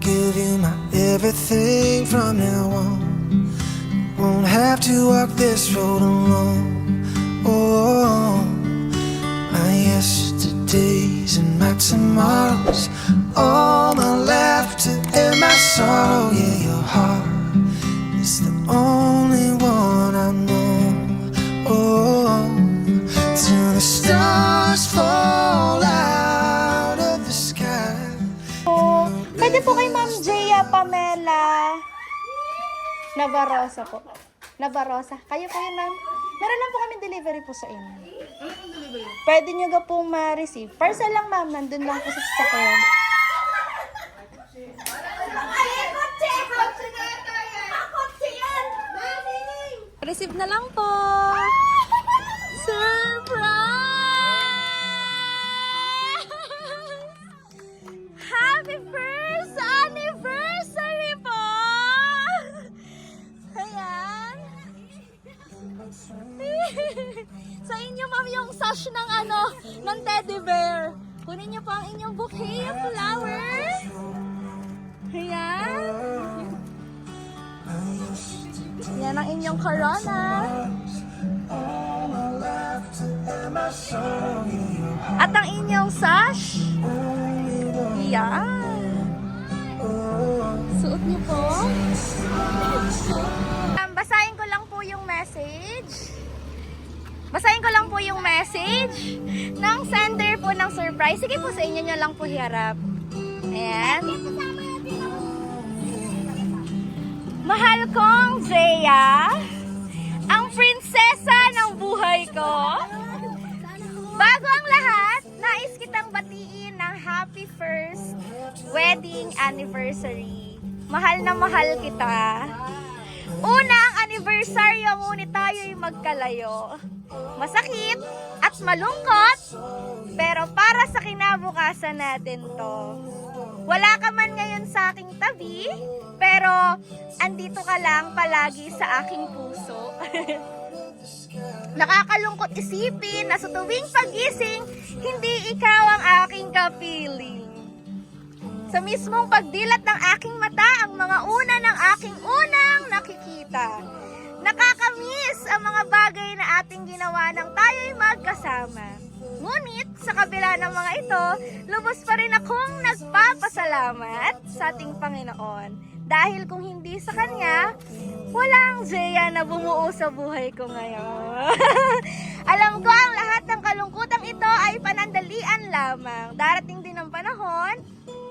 give you my everything from now on. Won't have to walk this road alone. Oh, my yesterdays and my tomorrows, all my laughter and my sorrow. Yeah, your heart is the only one I know. Oh, till the stars Navarosa po. Navarosa. Kayo po yun, ma'am. Meron lang po kami delivery po sa inyo. Pwede nyo ga po ma-receive. Parcel lang, ma'am. Nandun lang po sa sasakyan. Receive na lang po. Surprise! Sa inyo, ma'am, yung sash ng ano, ng teddy bear. Kunin niyo po ang inyong bouquet of flowers. Ayan. Yan ang inyong corona. At ang inyong sash. Yan. Suot niyo po. Um, basahin ko lang po yung message. Basahin ko lang po yung message ng sender po ng surprise. Sige po, sa inyo nyo lang po hiharap. Ayan. Mahal kong Zea, ang prinsesa ng buhay ko. Bago ang lahat, nais kitang batiin ng happy first wedding anniversary. Mahal na mahal kita. Una ang anibersaryo, ngunit tayo'y magkalayo. Masakit at malungkot, pero para sa kinabukasan natin to. Wala ka man ngayon sa aking tabi, pero andito ka lang palagi sa aking puso. Nakakalungkot isipin na sa tuwing pagising, hindi ikaw ang aking kapiling. Sa mismong pagdilat ng aking mata, ang mga una ng aking unang nakikita. Bagay na ating ginawa nang tayo'y magkasama. Ngunit, sa kabila ng mga ito, lubos pa rin akong nagpapasalamat sa ating Panginoon. Dahil kung hindi sa Kanya, walang Zeya na bumuo sa buhay ko ngayon. Alam ko ang lahat ng kalungkutang ito ay panandalian lamang. Darating din ang panahon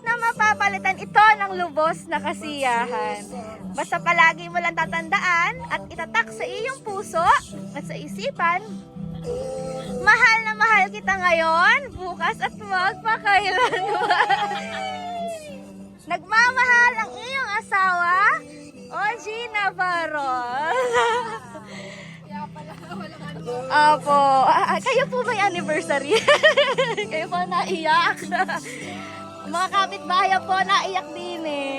na mapapalitan ito ng lubos na kasiyahan. Basta palagi mo lang tatandaan at itatak sa iyong puso at sa isipan, mahal na mahal kita ngayon, bukas at magpakailanman. Nagmamahal ang iyong asawa, Oji Navarro. Apo, ah, ah, kayo po may anniversary? kayo po naiyak. Mga kapitbahay po naiyak din eh.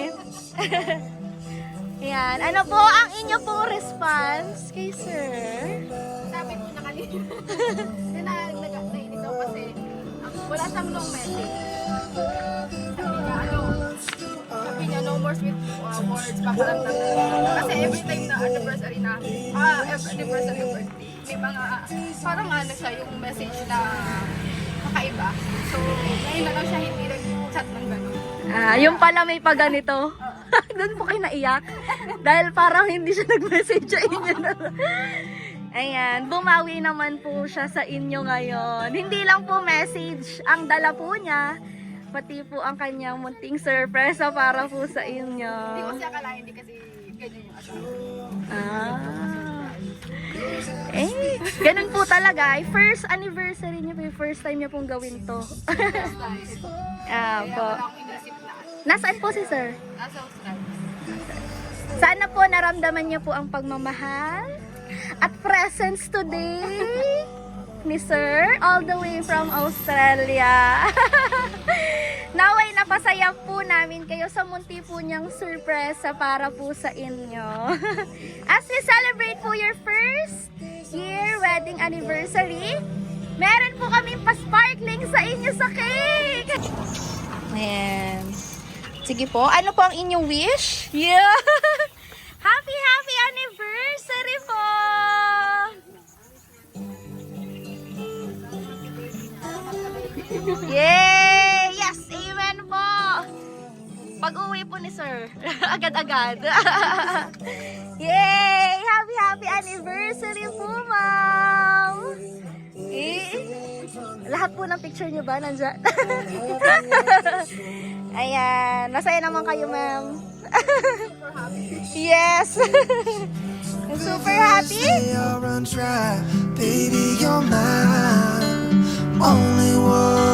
Yan. Ano po ang inyo pong response kay sir? Sabi ko nakalimutan. Na, nag nainis ako kasi ah, wala siyang long message. Sabi niya, ano, sabi niya, no more sweet uh, words, paparamdam na. Kasi every time na anniversary na, ah, anniversary birthday, may mga, parang ano siya, yung message na kakaiba. So, ngayon na lang siya hindi nag-chat ng gano'n. Ah, yung pala may paganito. Doon po kayo naiyak. Dahil parang hindi siya nag-message sa inyo. na. Ayan, bumawi naman po siya sa inyo ngayon. Hindi lang po message ang dala po niya, pati po ang kanyang munting surprise para po sa inyo. Hindi ko siya akalain, hindi kasi ganyan yung asawa. Ah. Eh, ganun po talaga. First anniversary niya po, first time niya pong gawin to. ah, Kaya po. wala akong inisip na, Nasaan po si sir? nasa Australia. Sana po naramdaman niyo po ang pagmamahal at presence today ni Sir all the way from Australia. Naway napasaya po namin kayo sa munti po niyang surpresa para po sa inyo. As we celebrate po your first year wedding anniversary, meron po kaming pa-sparkling sa inyo sa cake. Ayan. Sige po, ano po ang inyong wish? Yeah! happy, happy anniversary po! Yay! Yes! Amen po! Pag-uwi po ni Sir. Agad-agad. Yay! Happy, happy anniversary po, ma'am! Lahat po ng picture niyo ba nandyan? Ayan. Masaya naman kayo, ma'am. yes! I'm super happy. Baby, you're mine. Only one.